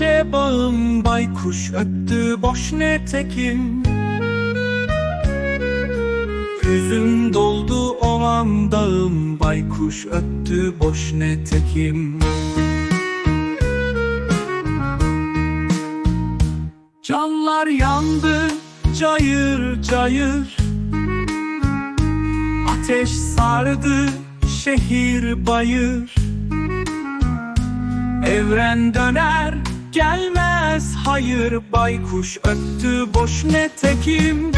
dağım baykuş öttü boş ne tekim Hüzün doldu ovam dağım baykuş öttü boş ne tekim Canlar yandı cayır cayır. Ateş sardı şehir bayır. Evren döner gelmez hayır Baykuş öttü boş ne tekim?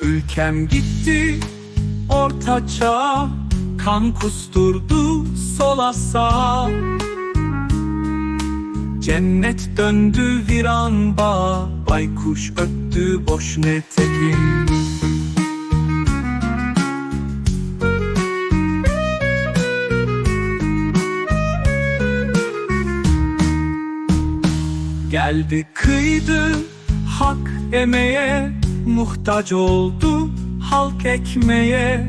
Ülkem gitti orta çağ Kan kusturdu sola sağa Cennet döndü viran bağ Baykuş öttü boş ne tekim Geldi kıydı hak emeğe Muhtaç oldu halk ekmeğe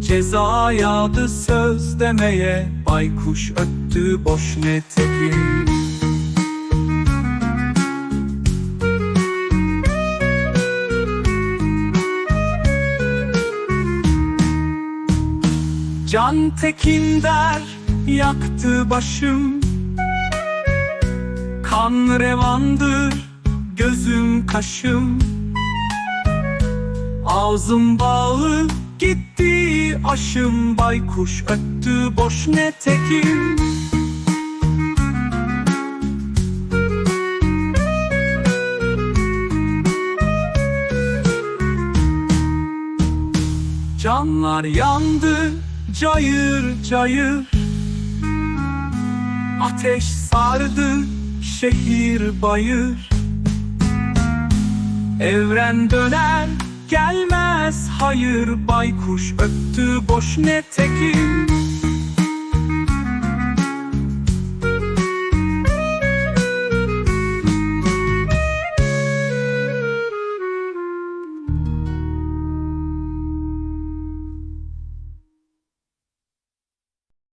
Ceza yağdı söz demeye Baykuş öttü boş ne tekim Can tekin der yaktı başım Kan revandır gözüm kaşım. Ağzım bağlı gitti aşım Baykuş öttü boş ne tekim. Canlar yandı cayır cayır. Ateş sardı şehir bayır. Evren döner gelmez hayır. Baykuş öttü boş ne tekim